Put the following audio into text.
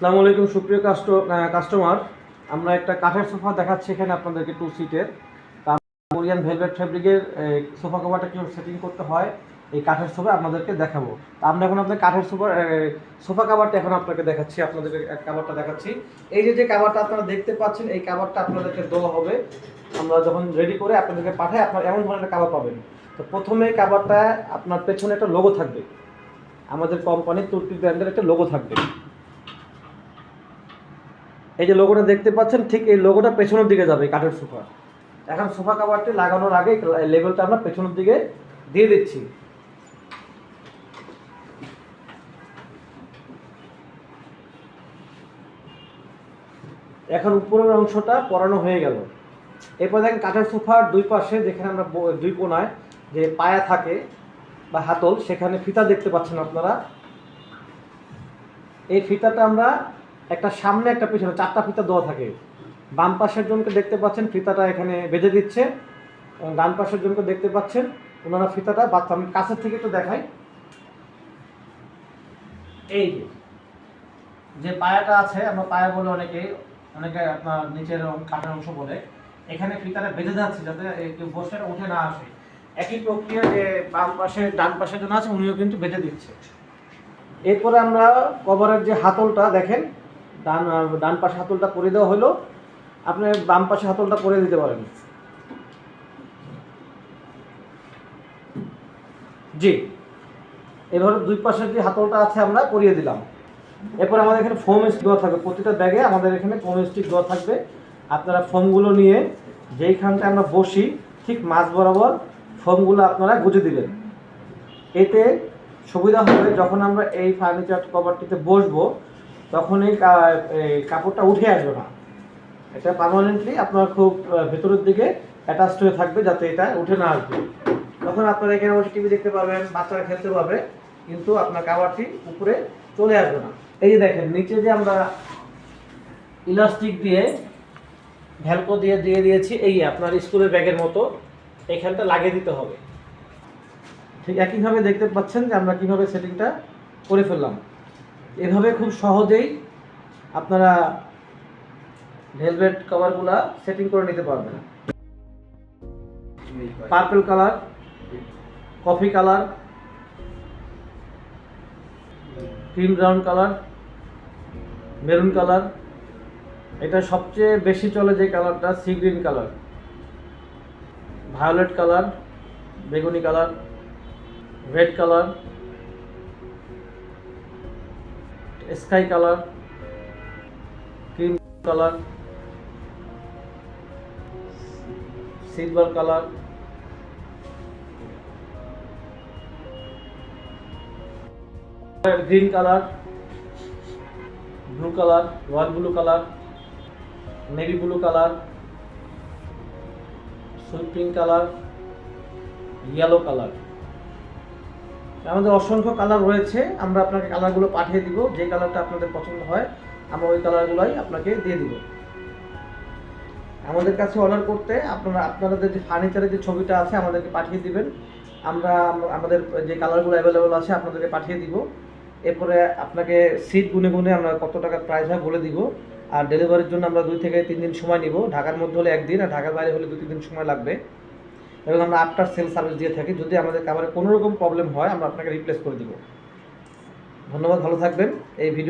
আসসালামু আলাইকুম, সুপ্রিয় কাস্ট- কাস্টমার আমরা একটা কাঠের সোফা দেখাচ্ছি এখানে আপনাদেরকে টু সিটের কোরিয়ান ভেলভেট ফ্যাব্রিকের সোফা কভারটা কীভাবে সেটিং করতে হয়, এই কাঠের সোফা আপনাদেরকে দেখাবো। তা আমরা এখন আপনার কাঠের সোফা সোফা কাভারটা এখন আপনাকে দেখাচ্ছি, আপনাদেরকে কাভারটা দেখাচ্ছি। এই যে যে কাভারটা আপনারা দেখতে পাচ্ছেন, এই কাভারটা আপনাদেরকে দেওয়া হবে। আমরা যখন রেডি করে আপনাদেরকে পাঠাই, আপনার এমন ধরনের কাভার পাবেন। তো প্রথমে কাভারটা আপনার পেছনে একটা লোগো থাকবে। আমাদের কোম্পানির তুর্কি ব্র্যান্ডের একটা লোগো থাকবে। এই যে লোগোটা দেখতে পাচ্ছেন, ঠিক এই লোগোটা পেছনের দিকে যাবে, কাঠের সোফা। এখন সোফা কাভারটি লাগানোর আগে লেভেলটা আমরা পেছনের দিকে দিয়ে দিচ্ছি। এখন উপরের অংশটা পরানো হয়ে গেল। এরপর দেখেন কাঠের সোফার দুই পাশে যেখানে আমরা দুই কোনায় যে পায়া থাকে বা হাতল, সেখানে ফিতা দেখতে পাচ্ছেন আপনারা। এই ফিতাটা আমরা একটা সামনে একটা পিছনে চারটা ফিতা দেওয়া থাকে। বাম পাশের জনকে দেখতে পাচ্ছেন, ফিতাটা এখানে বেঁধে দিচ্ছে। ডান পাশের জনকে দেখতে পাচ্ছেন, ওনারা ফিতাটা বাচ্চা, আমি কাছের থেকে একটু দেখাই। এই যে পায়াটা আছে, আমরা পায়া বলে অনেকে অনেকে আপনার নিচের কাঠের অংশ বলে, এখানে ফিতাটা বেঁধে যাচ্ছে যাতে এই কেউ বসে উঠে না আসে। একই প্রক্রিয়া যে বাম পাশে, ডান পাশে জন আছে, উনিও কিন্তু বেঁধে দিচ্ছে। এরপরে আমরা কভারের যে হাতলটা দেখেন ডান ডান পাশে হাতলটা করে দেওয়া হলো। আপনি বাম পাশে হাতলটা করে দিতে পারেন। জি। এভাবে দুই পাশের যে হাতলটা আছে, আমরা করিয়ে দিলাম। এরপর আমাদের এখানে ফোম স্টিক দেওয়া থাকবে। প্রতিটা ব্যাগে আমাদের এখানে ফোম স্টিক দেওয়া থাকবে। আপনারা ফোমগুলো নিয়ে যেইখানটায় আমরা বসি, ঠিক মাঝ বরাবর ফোমগুলো আপনারা গুজে দিবেন। এতে সুবিধা হবে যখন আমরা এই ফার্নিচার কভারটিতে বসবো তখন এই কাপড়টা উঠে আসবে না। এটা পার্মানেন্টলি আপনার খুব ভেতরের দিকে অ্যাটাচড হয়ে থাকবে যাতে এটা উঠে না আসবে। তখন আপনারা এখানে বসে টিভি দেখতে পারবেন, বাচ্চারা খেলতে পারবে, কিন্তু আপনার কাভারটি উপরে চলে আসবে না। এই যে দেখেন, নিচে যে আমরা ইলাস্টিক দিয়ে, ভ্যালকো দিয়ে দিয়ে দিয়েছি, এই আপনার স্কুলের ব্যাগের মতো, এখানটা লাগিয়ে দিতে হবে। ঠিক একইভাবে দেখতে পাচ্ছেন যে আমরা কীভাবে সেটিংটা করে ফেললাম। এভাবে খুব সহজেই আপনারা ভেলভেট কভারগুলা সেটিং করে নিতে পারবেন। Purple colour, coffee colour, cream brown colour, maroon colour. এটা সবচেয়ে বেশি চলে যে কালারটা, sea green colour. Violet colour, বেগুনি colour, red colour. Sky colour, cream colour, silver colour, green colour, blue colour royal blue colour, navy blue colour, sweet pink colour, yellow colour. আমাদের অসংখ্য colour রয়েছে। আমরা আপনাকে কালারগুলো পাঠিয়ে দিব। যে কালারটা আপনাদের পছন্দ হয়, আমরা ওই কালারগুলোই আপনাকে দিয়ে দিব। আমাদের কাছে অর্ডার করতে আপনারা, আপনাদের যে ফার্নিচারের যে ছবিটা আছে, আমাদেরকে পাঠিয়ে দিবেন। আমরা, আমাদের যে কালারগুলো অ্যাভেলেবল আছে, আপনাদেরকে পাঠিয়ে দিব। এরপরে আপনাকে সিট গুনে গুনে আমরা কত টাকা প্রাইস হয় বলে দিব। আর ডেলিভারির জন্য আমরা দুই থেকে তিন দিন সময় নিব। ঢাকার মধ্যে হলে একদিন আর ঢাকার বাইরে হলে দু তিন দিন সময় লাগবে। এবং আমরা আফটার সেল সার্ভিস দিয়ে থাকি। যদি আমাদের খাবারে কোনো রকম প্রবলেম হয়, আমরা আপনাকে রিপ্লেস করে দিব। ধন্যবাদ, ভালো থাকবেন। এই ভিডিও